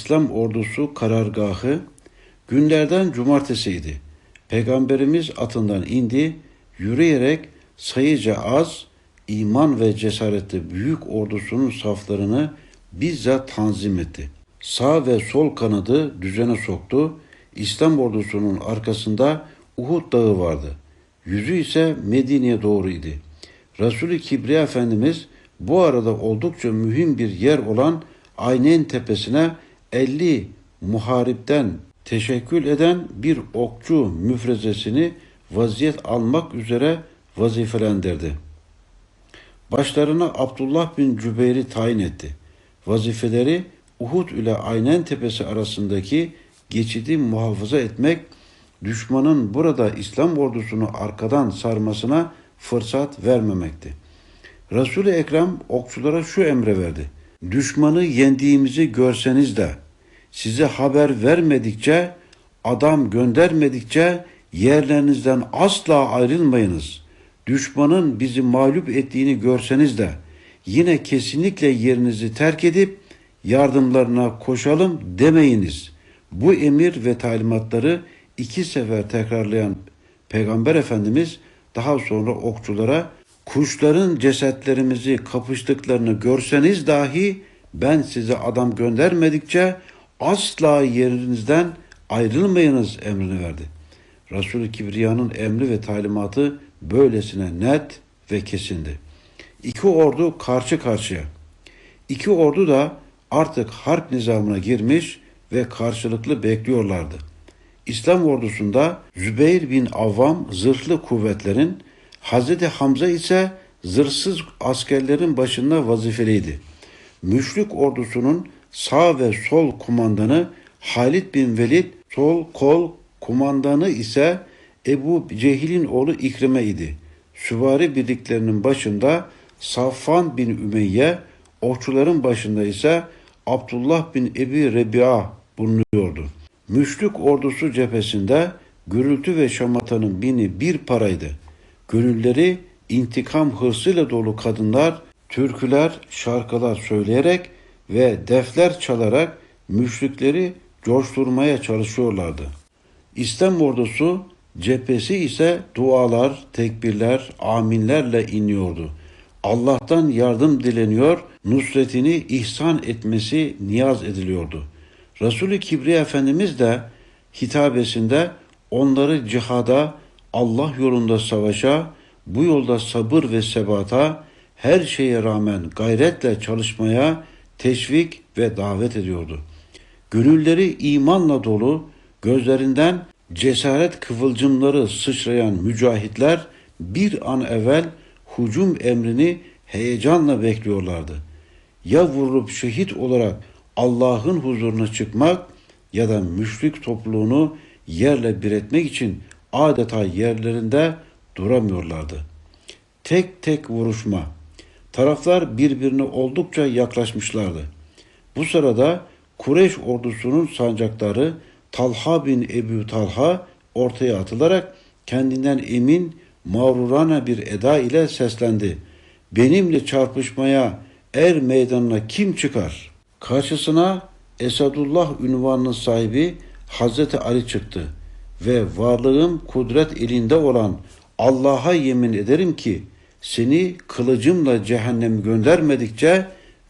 İslam ordusu karargahı günlerden cumartesiydi. Peygamberimiz atından indi, yürüyerek sayıca az, iman ve cesaretli büyük ordusunun saflarını bizzat tanzim etti. Sağ ve sol kanadı düzene soktu. İslam ordusunun arkasında Uhud dağı vardı. Yüzü ise Medine'ye doğru idi. Resul-i Kibriya Efendimiz bu arada oldukça mühim bir yer olan Aynen tepesine 50 muharipten teşekkül eden bir okçu müfrezesini vaziyet almak üzere vazifelendirdi. Başlarına Abdullah bin Cübeyr'i tayin etti. Vazifeleri Uhud ile Aynen tepesi arasındaki geçidi muhafaza etmek, düşmanın burada İslam ordusunu arkadan sarmasına fırsat vermemekti. Resul-i Ekrem okçulara şu emre verdi. Düşmanı yendiğimizi görseniz de size haber vermedikçe, adam göndermedikçe yerlerinizden asla ayrılmayınız. Düşmanın bizi mağlup ettiğini görseniz de yine kesinlikle yerinizi terk edip yardımlarına koşalım demeyiniz. Bu emir ve talimatları iki sefer tekrarlayan Peygamber Efendimiz daha sonra okçulara kuşların cesetlerimizi kapıştıklarını görseniz dahi ben size adam göndermedikçe asla yerinizden ayrılmayınız emrini verdi. Resul-i Kibriya'nın emri ve talimatı böylesine net ve kesindi. İki ordu karşı karşıya. İki ordu da artık harp nizamına girmiş ve karşılıklı bekliyorlardı. İslam ordusunda Zübeyir bin Avvam zırhlı kuvvetlerin, Hazreti Hamza ise zırhsız askerlerin başında vazifeliydi. Müşrik ordusunun sağ ve sol kumandanı Halid bin Velid, sol kol kumandanı ise Ebu Cehil'in oğlu İkrime idi. Süvari birliklerinin başında Safvan bin Ümeyye, okçuların başında ise Abdullah bin Ebi Rebi'a bulunuyordu. Müşrik ordusu cephesinde gürültü ve şamatanın bini bir paraydı. Gönülleri intikam hırsıyla dolu kadınlar, türküler, şarkılar söyleyerek ve defler çalarak müşrikleri coşturmaya çalışıyorlardı. İslam ordusu cephesi ise dualar, tekbirler, aminlerle iniyordu. Allah'tan yardım dileniyor, nusretini ihsan etmesi niyaz ediliyordu. Resulü Kibriya Efendimiz de hitabesinde onları cihada, Allah yolunda savaşa, bu yolda sabır ve sebata, her şeye rağmen gayretle çalışmaya teşvik ve davet ediyordu. Gönülleri imanla dolu, gözlerinden cesaret kıvılcımları sıçrayan mücahitler bir an evvel hücum emrini heyecanla bekliyorlardı. Ya vurulup şehit olarak Allah'ın huzuruna çıkmak ya da müşrik topluluğunu yerle bir etmek için adeta yerlerinde duramıyorlardı. Tek tek vuruşma. Taraflar birbirine oldukça yaklaşmışlardı. Bu sırada Kureyş ordusunun sancakları Talha bin Ebu Talha ortaya atılarak kendinden emin, mağrurana bir eda ile seslendi. Benimle çarpışmaya er meydanına kim çıkar? Karşısına Esadullah ünvanının sahibi Hazreti Ali çıktı ve varlığım kudret elinde olan Allah'a yemin ederim ki seni kılıcımla cehennem göndermedikçe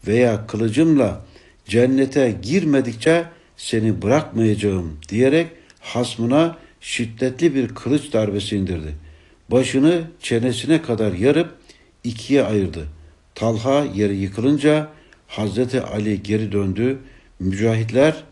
veya kılıcımla cennete girmedikçe seni bırakmayacağım diyerek hasmına şiddetli bir kılıç darbesi indirdi. Başını çenesine kadar yarıp ikiye ayırdı. Talha yeri yıkılınca Hazreti Ali geri döndü. Mücahitler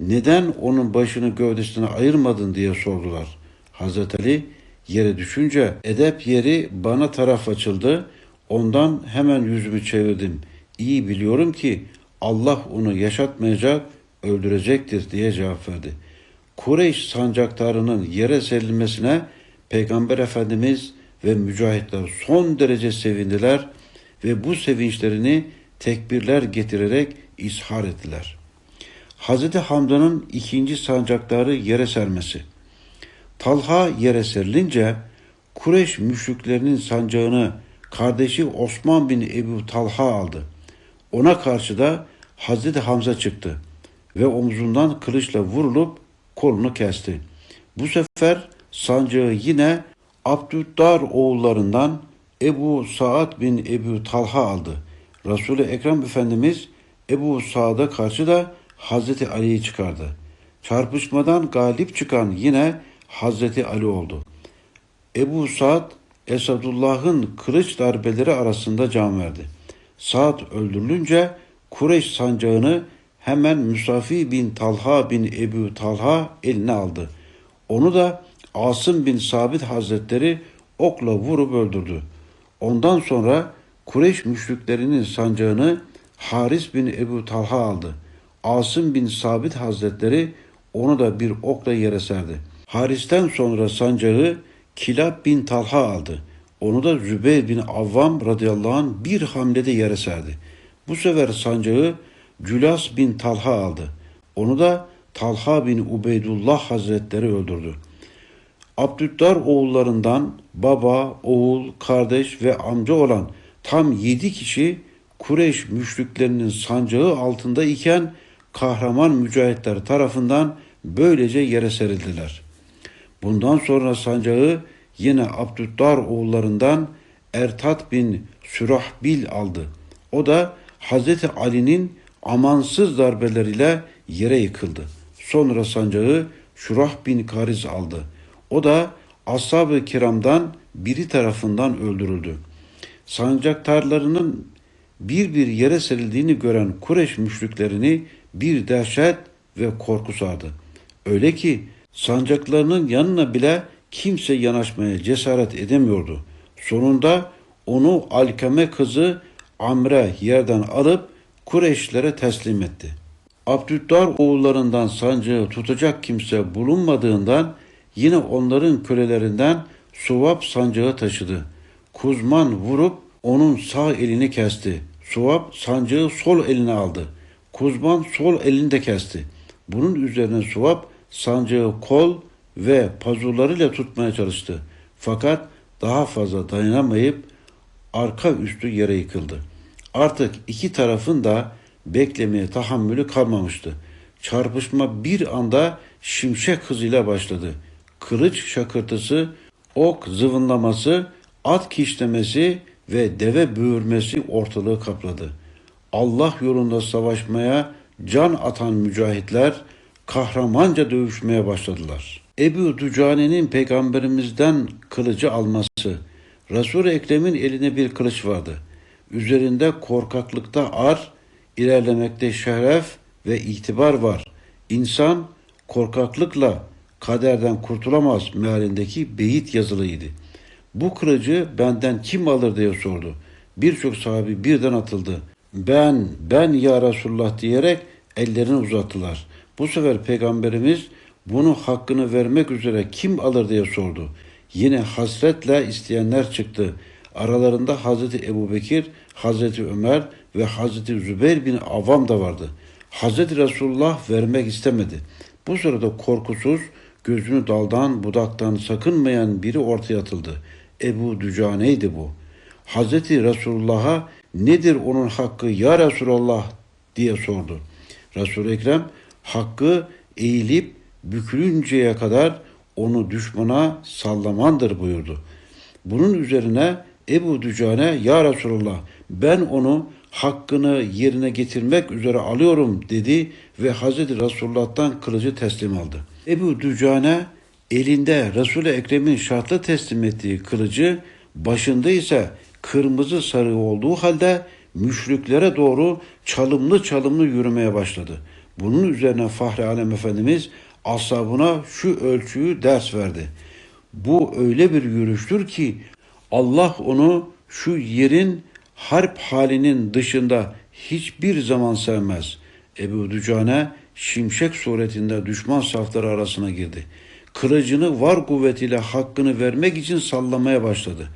neden onun başını gövdesine ayırmadın diye sordular. Hazreti Ali yere düşünce edep yeri bana taraf açıldı. Ondan hemen yüzümü çevirdim. İyi biliyorum ki Allah onu yaşatmayacak, öldürecektir diye cevap verdi. Kureyş sancaktarının yere serilmesine Peygamber Efendimiz ve mücahitler son derece sevindiler ve bu sevinçlerini tekbirler getirerek ishar ettiler. Hazreti Hamza'nın ikinci sancaktarı yere sermesi. Talha yere serilince Kureyş müşriklerinin sancağını kardeşi Osman bin Ebu Talha aldı. Ona karşı da Hazreti Hamza çıktı. ve omzundan kılıçla vurulup kolunu kesti. Bu sefer sancağı yine Abdüddar oğullarından Ebu Saad bin Ebu Talha aldı. Resul-i Ekrem Efendimiz Ebu Saad'a karşı da Hazreti Ali'yi çıkardı. Çarpışmadan galip çıkan yine Hazreti Ali oldu. Ebu Saad Esadullah'ın kılıç darbeleri arasında can verdi. Saad öldürülünce Kureyş sancağını hemen Müsafi bin Talha bin Ebu Talha eline aldı. Onu da Asım bin Sabit Hazretleri okla vurup öldürdü. Ondan sonra Kureyş müşriklerinin sancağını Haris bin Ebu Talha aldı. Asım bin Sabit Hazretleri onu da bir okla yere serdi. Haris'ten sonra sancağı Kilab bin Talha aldı. Onu da Zübeyir bin Avvam radıyallahu anh bir hamlede yere serdi. Bu sefer sancağı Cülas bin Talha aldı. Onu da Talha bin Ubeydullah Hazretleri öldürdü. Abdüddar oğullarından baba, oğul, kardeş ve amca olan tam yedi kişi Kureyş müşriklerinin sancağı altında iken kahraman mücahitler tarafından böylece yere serildiler. Bundan sonra sancağı yine Abdüddar oğullarından Ertat bin Sürahbil aldı. O da Hazreti Ali'nin amansız darbeleriyle yere yıkıldı. Sonra sancağı Şurah bin Kariz aldı. O da ashab-ı kiramdan biri tarafından öldürüldü. Sancaktarlarının bir bir yere serildiğini gören Kureş müşriklerini bir dehşet ve korku sardı. Öyle ki sancaklarının yanına bile kimse yanaşmaya cesaret edemiyordu. Sonunda onu Alkame kızı Amre yerden alıp Kureyşlere teslim etti. Abdüddar oğullarından sancağı tutacak kimse bulunmadığından yine onların kölelerinden Suvab sancağı taşıdı. Kuzman vurup onun sağ elini kesti. Suvab sancağı sol eline aldı. Kuzman sol elini de kesti. Bunun üzerine Suvab sancağı kol ve pazurlarıyla tutmaya çalıştı. Fakat daha fazla dayanamayıp arka üstü yere yıkıldı. Artık iki tarafın da beklemeye tahammülü kalmamıştı. Çarpışma bir anda şimşek hızıyla başladı. Kılıç şakırtısı, ok zıvınlaması, at kişlemesi ve deve böğürmesi ortalığı kapladı. Allah yolunda savaşmaya can atan mücahitler kahramanca dövüşmeye başladılar. Ebu Ducane'nin peygamberimizden kılıcı alması, Resul-i Ekrem'in eline bir kılıç vardı. Üzerinde korkaklıkta ar, ilerlemekte şeref ve itibar var. İnsan korkaklıkla kaderden kurtulamaz mealindeki beyit yazılıydı. Bu kılıcı benden kim alır diye sordu. Birçok sahabi birden atıldı. Ben, ben ya Resulullah diyerek ellerini uzattılar. Bu sefer peygamberimiz bunu hakkını vermek üzere kim alır diye sordu. Yine hasretle isteyenler çıktı. Aralarında Hazreti Ebu Bekir, Hazreti Ömer ve Hazreti Zübeyir bin Avam da vardı. Hazreti Resulullah vermek istemedi. Bu sırada korkusuz, gözünü daldan budaktan sakınmayan biri ortaya atıldı. Ebu Dücane'ydi bu. Hazreti Resulullah'a nedir onun hakkı ya Resulallah diye sordu. Resul-i Ekrem hakkı eğilip bükülünceye kadar onu düşmana sallamandır buyurdu. Bunun üzerine Ebu Dücane ya Resulallah ben onu hakkını yerine getirmek üzere alıyorum dedi ve Hazreti Resulullah'tan kılıcı teslim aldı. Ebu Dücane elinde Resul-i Ekrem'in şartlı teslim ettiği kılıcı başında ise kırmızı sarı olduğu halde müşriklere doğru çalımlı çalımlı yürümeye başladı. Bunun üzerine Fahri Alem Efendimiz ashabına şu ölçüyü ders verdi. Bu öyle bir yürüyüştür ki Allah onu şu yerin harp halinin dışında hiçbir zaman sevmez. Ebu Dücane şimşek suretinde düşman safları arasına girdi. Kılıcını var kuvvetiyle hakkını vermek için sallamaya başladı.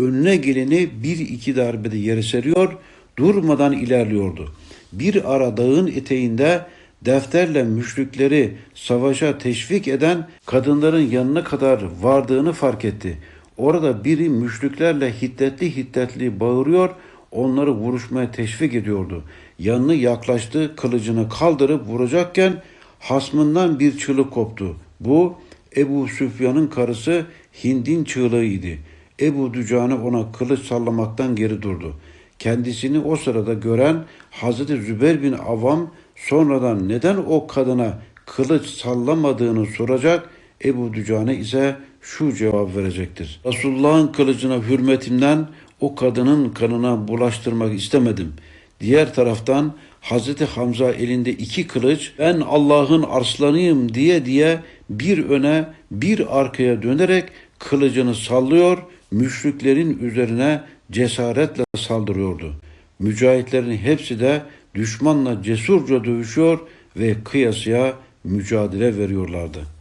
Önüne geleni bir iki darbede yere seriyor, durmadan ilerliyordu. Bir ara dağın eteğinde defterle müşrikleri savaşa teşvik eden kadınların yanına kadar vardığını fark etti. Orada biri müşriklerle hiddetli hiddetli bağırıyor, onları vuruşmaya teşvik ediyordu. yanına yaklaştı, kılıcını kaldırıp vuracakken hasmından bir çığlık koptu. Bu Ebu Süfyan'ın karısı Hind'in çığlığıydı. Ebu Dücane ona kılıç sallamaktan geri durdu. Kendisini o sırada gören Hazreti Zübeyir bin Avam sonradan neden o kadına kılıç sallamadığını soracak, Ebu Dücane ise şu cevap verecektir. Resulullah'ın kılıcına hürmetimden o kadının kanına bulaştırmak istemedim. Diğer taraftan Hazreti Hamza elinde iki kılıç ben Allah'ın arslanıyım diye diye bir öne bir arkaya dönerek kılıcını sallıyor, müşriklerin üzerine cesaretle saldırıyordu. Mücahitlerin hepsi de düşmanla cesurca dövüşüyor ve kıyasıya mücadele veriyorlardı.